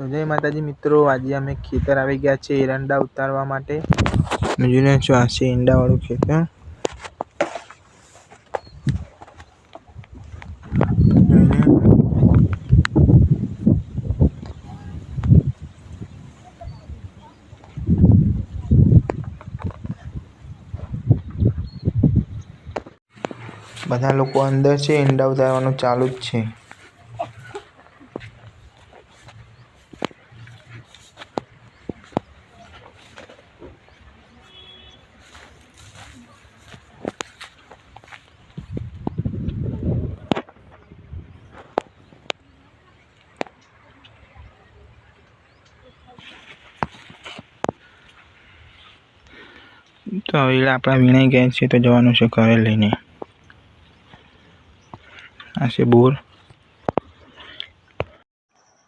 તો જય માતાજી મિત્રો, આજે અમે ખેતર આવી ગયા છે એરંડા ઉતારવા માટે. જોઈને છો આ છે ઈંડાવાળું ખેતર. બધા લોકો અંદર છે ઈંડા ઉતારવાનું ચાલુ જ છે. તો હવે આપણા વીણાઈ ગયા છે તો જવાનું છે ઘરે લઈને. આ છે બોર.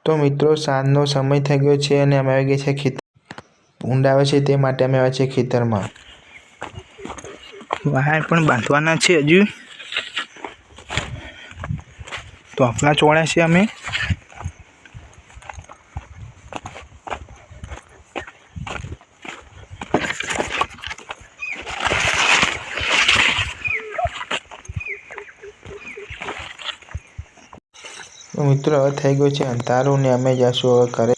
તો મિત્રો સાંજનો સમય થઈ ગયો છે અને અમે આવી ગયા છે ખેતર ઊંડ આવે છે તે માટે અમે આવ્યા છીએ ખેતરમાં. વાયર પણ બાંધવાના છે હજુ. તો આપણા ચોળ્યા છે અમે. તો મિત્રો હવે થઈ ગયું છે અંધારું ને અમે જઈશું હવે ઘરે